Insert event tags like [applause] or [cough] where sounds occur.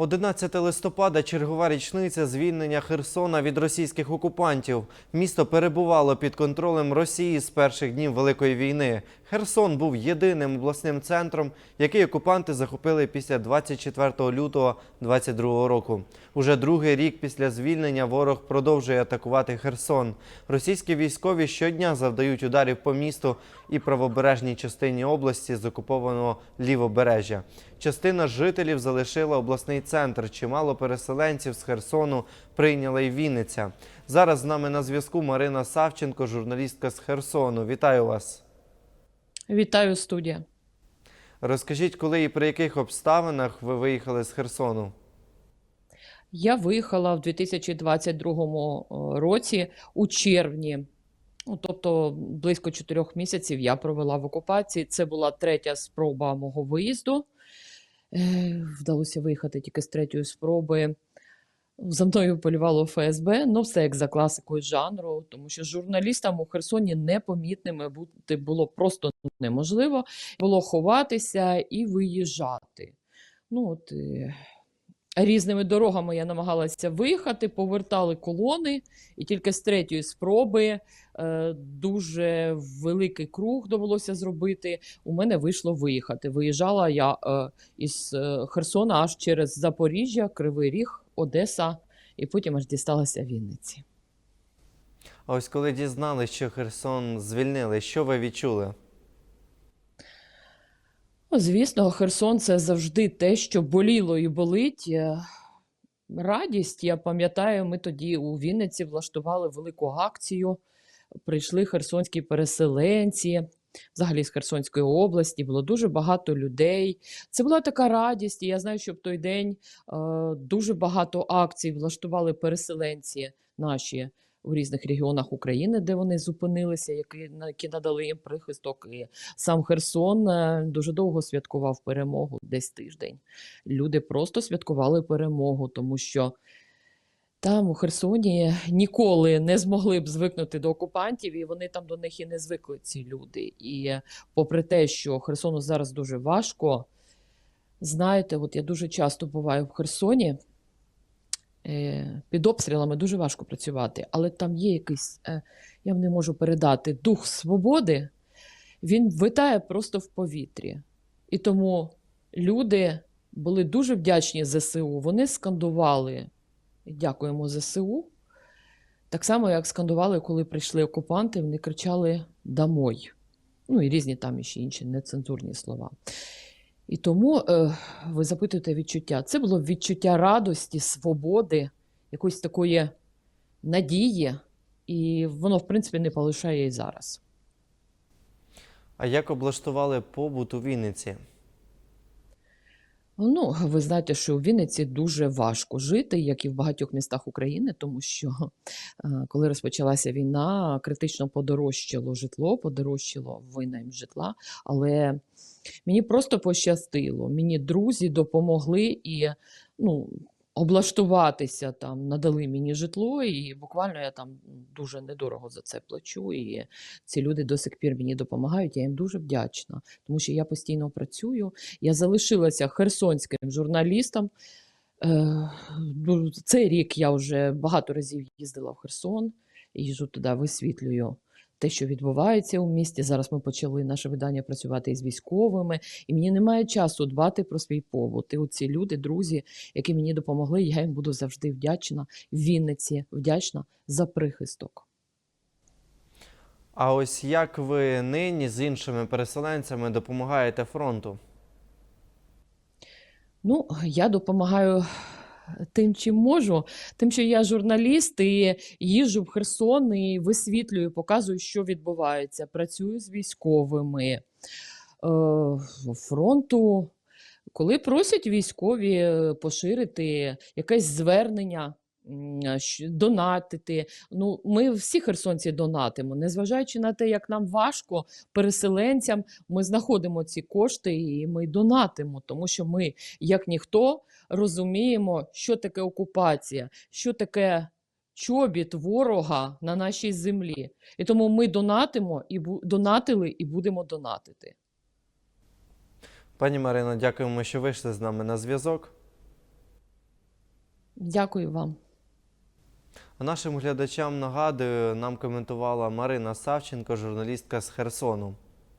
11 листопада чергова річниця звільнення Херсона від російських окупантів. Місто перебувало під контролем Росії з перших днів Великої війни. Херсон був єдиним обласним центром, який окупанти захопили після 24 лютого 22 року. Уже другий рік після звільнення ворог продовжує атакувати Херсон. Російські військові щодня завдають ударів по місту і правобережній частині області з окупованого лівобережжя. Частина жителів залишила обласний центр. Чимало переселенців з Херсону прийняла й Вінниця. Зараз з нами на зв'язку Марина Савченко, журналістка з Херсону. Вітаю вас. Вітаю, студія. Розкажіть, коли і при яких обставинах ви виїхали з Херсону? Я виїхала в 2022 році у червні. Ну, тобто близько чотирьох місяців я провела в окупації. Це була третя спроба мого виїзду. Е, Вдалося виїхати тільки з третьої спроби. За мною полювало ФСБ, ну все як за класикою жанру, тому що журналістам у Херсоні непомітними бути було просто неможливо. Було ховатися і виїжджати. Ну, от, е, різними дорогами я намагалася виїхати, повертали колони, і тільки з третьої спроби е, дуже великий круг довелося зробити. У мене вийшло виїхати. Виїжджала я е, із Херсона аж через Запоріжжя, Кривий Ріг, Одеса, і потім аж дісталася Вінниці. А ось коли дізналися, що Херсон звільнили, що ви відчули? Ну, Звісно, Херсон це завжди те, що боліло і болить. Е, Радість, я пам'ятаю, ми тоді у Вінниці влаштували велику акцію. Прийшли херсонські переселенці, взагалі з Херсонської області, було дуже багато людей. Це була така радість. І я знаю, що в той день е, дуже багато акцій влаштували переселенці наші у різних регіонах України, де вони зупинилися, які, які надали їм прихисток. І сам Херсон е, дуже довго святкував перемогу, десь тиждень. Люди просто святкували перемогу, тому що там у Херсоні ніколи не змогли б звикнути до окупантів, і вони там до них і не звикли, ці люди. І попри те, що Херсону зараз дуже важко, знаєте, от я дуже часто буваю в Херсоні. е, Під обстрілами дуже важко працювати, але там є якийсь, е, я не можу передати, дух свободи, він витає просто в повітрі. І тому люди були дуже вдячні ЗСУ. Вони скандували дякуємо ЗСУ. Так само, як скандували, коли прийшли окупанти, вони кричали Домой. Ну і різні там ще інші нецензурні слова. І тому е, ви запитуєте відчуття. Це було відчуття радості, свободи, якоїсь такої надії, і воно, в принципі, не полишає і зараз. А як облаштували побут у Вінниці? Ну, [laughs] ви знаєте, що у Вінниці дуже важко жити, як і в багатьох містах України, тому що [laughs] е, коли розпочалася війна, критично подорожчало житло, подорожчало винайм житла. Але мені просто пощастило. Мені друзі допомогли і ну, облаштуватися там, надали мені житло, і буквально я там дуже недорого за це плачу. І ці люди до сих пір мені допомагають. Я їм дуже вдячна, тому що я постійно працюю. Я залишилася херсонським журналістом. Е, ну, Цей рік я вже багато разів їздила в Херсон, їжджу туди, висвітлюю те, що відбувається у місті. Зараз ми почали наше видання працювати із військовими, і мені немає часу дбати про свій побут. І оці люди, друзі, які мені допомогли, я їм буду завжди вдячна. В Вінниці вдячна за прихисток. А ось як ви нині з іншими переселенцями допомагаєте фронту? Ну, я допомагаю тим, чим можу, тим, що я журналіст і їжджу в Херсон і висвітлюю, показую, що відбувається. Працюю з військовими е, фронту. Коли просять військові е, поширити якесь звернення, донатити. Ну, ми всі херсонці донатимо, незважаючи на те, як нам важко переселенцям, ми знаходимо ці кошти і ми донатимо, тому що ми, як ніхто, розуміємо, що таке окупація, що таке чобіт ворога на нашій землі. І тому ми донатимо і донатили і будемо донатити. Пані Марино, дякуємо, що вийшли з нами на зв'язок. Дякую вам. Нашим глядачам нагадую, нам коментувала Марина Савченко, журналістка з Херсону.